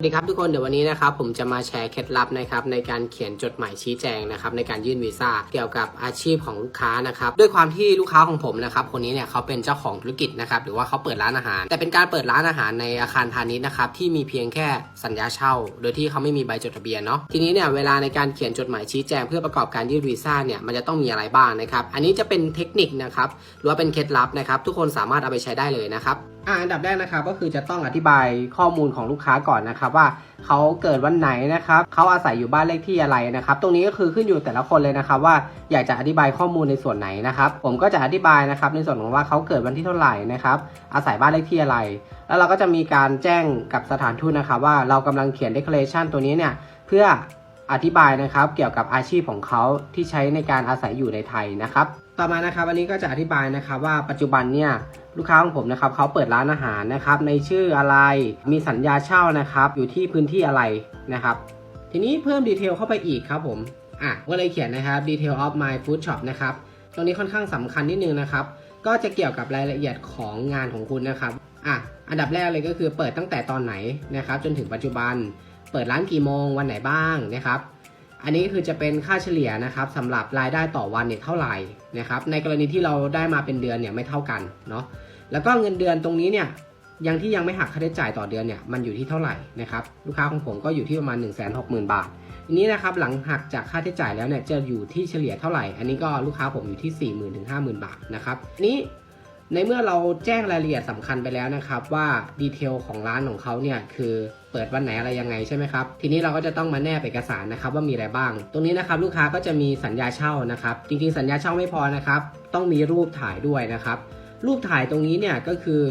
สวัสดีครับทุกคนเดี๋ยววันนี้นะครับผมจะมาแชร์เคล็ดลับนะครับในการเขียนจดหมายชี้แจงนะครับในการยื่นวีซ่าเกี่ยวกับอาชีพของลูกค้านะครับด้วยความที่ลูกค้าของผมนะครับคนนี้เนี่ยเขาเป็นเจ้าของธุรกิจนะครับหรือว่าเขาเปิดร้านอาหาร แต่เป็นการเปิดร้านอาหารในอาคารพาณิชย์นะครับที่มีเพียงแค่สัญญาเช่า โดยที่เขาไม่มีใบจดทะเบียนเนาะทีนี้เนี่ยเวลาในการเขียนจดหมายชี้แจงเพื่อประกอบการยื่นวีซ่าเนี่ยมันจะต้องมีอะไรบ้างนะครับอันนี้จะเป็นเทคนิคนะครับหรือว่าเป็นเคล็ดลับนะครับทุกคนสามารถเอาไปใช้ได้เลยนะครับอ่าอันดับแรกนะครับก็คือจะต้องอธิบายข้อมูลของลูกค้าก่อนนะครับว่าเขาเกิดวันไหนนะครับเขาอาศัยอยู่บ้านเลขที่อะไรนะครับ ตรงนี้ก็คือขึ้นอยู่แต่ละคนเลยนะครับว่าอยากจะอธิบายข้อมูลในส่วนไหนนะครับ ผมก็จะอธิบายนะครับในส่วนของว่าเขาเกิดวันที่เท่าไหร่นะครับ อาศัยบ้านเลขที่อะไร แล้วเราก็จะมีการแจ้งกับสถานทูตนะครับว่าเรากำลังเขียน declaration ตัวนี้เนี่ยเพื่อ อธิบายนะครับ เกี่ยวกับอาชีพของเขาที่ใช้ในการอาศัยอยู่ในไทยนะครับ ต่อมานะครับอันนี้ก็จะอธิบายนะครับว่าปัจจุบันเนี่ยลูกค้าของผมนะครับเขาเปิดร้านอาหารนะครับ ในชื่ออะไรมีสัญญาเช่านะครับ อยู่ที่พื้นที่อะไรนะครับ ทีนี้เพิ่มดีเทลเข้าไปอีกครับผมอะก็เลยเขียนนะครับ detail of my food shop นะครับตรงนี้ค่อนข้างสำคัญนิดนึงนะครับ ก็จะเกี่ยวกับรายละเอียดของงานของคุณนะครับอะอันดับแรกเลยก็คือเปิดตั้งแต่ตอนไหนนะครับ จนถึงปัจจุบัน เปิดร้านกี่โมงวันไหนบ้างนะครับ อันนี้คือจะเป็นค่าเฉลี่ยนะครับสำหรับรายได้ต่อวันเนี่ยเท่าไหร่นะครับ ในกรณีที่เราได้มาเป็นเดือนเนี่ยไม่เท่ากันเนาะแล้วก็เงินเดือนตรงนี้เนี่ยยังที่ยังไม่หักค่าใช้จ่ายต่อเดือนเนี่ยมันอยู่ที่เท่าไหร่นะครับลูกค้าของผมก็อยู่ที่ประมาณ 1 6 0 0 0 0 บาททีนี้นะครับหลังหักจากค่าใช้จ่ายแล้วเนี่ยจะอยู่ที่เฉลี่ยเท่าไหร่ อันนี้ก็ลูกค้าผมอยู่ที่ 4 0,000 ถึง 50,000 บาทนะครับนี้ ในเมื่อเราแจ้งรายละเอียดสำคัญไปแล้วนะครับว่าดีเทลของร้านของเขาเนี่ยคือเปิดวันไหนอะไรยังไงใช่ไหมครับ ทีนี้เราก็จะต้องมาแนบเอกสารนะครับว่ามีอะไรบ้าง ตรงนี้นะครับลูกค้าก็จะมีสัญญาเช่านะครับ จริงๆสัญญาเช่าไม่พอนะครับ ต้องมีรูปถ่ายด้วยนะครับ รูปถ่ายตรงนี้เนี่ยก็คือ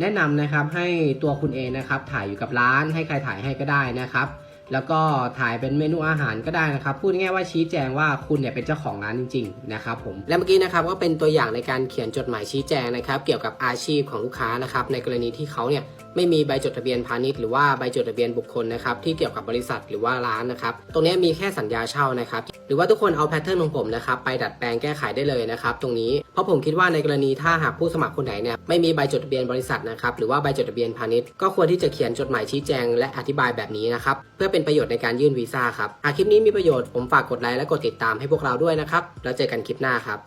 แนะนำนะครับให้ตัวคุณเองนะครับถ่ายอยู่กับร้านให้ใครถ่ายให้ก็ได้นะครับ แล้วก็ถ่ายเป็นเมนูอาหารก็ได้นะครับ พูดง่ายๆว่าชี้แจงว่าคุณเนี่ยเป็นเจ้าของร้านจริงๆนะครับผม และเมื่อกี้นะครับก็เป็นตัวอย่างในการเขียนจดหมายชี้แจงนะครับ เกี่ยวกับอาชีพของลูกค้านะครับในกรณีที่เขาเนี่ยไม่มีใบจดทะเบียนพาณิชย์หรือว่าใบจดทะเบียนบุคคลนะครับที่เกี่ยวกับบริษัทหรือว่าร้านนะครับตรงนี้มีแค่สัญญาเช่านะครับหรือว่าทุกคนเอาแพทเทิร์นของผมนะครับไปดัดแปลงแก้ไขได้เลยนะครับตรงนี้เพราะผมคิดว่าในกรณีถ้าหากผู้สมัครคนไหนเนี่ยไม่มีใบจดทะเบียนบริษัทนะครับหรือว่าใบจดทะเบียนพาณิชย์ก็ควรที่จะเขียนจดหมายชี้แจงและอธิบายแบบนี้นะครับเพื่อเป็นประโยชน์ในการยื่นวีซ่าครับหากคลิปนี้มีประโยชน์ผมฝากกดไลค์และกดติดตามให้พวกเราด้วยนะครับแล้วเจอกันคลิปหน้าครับ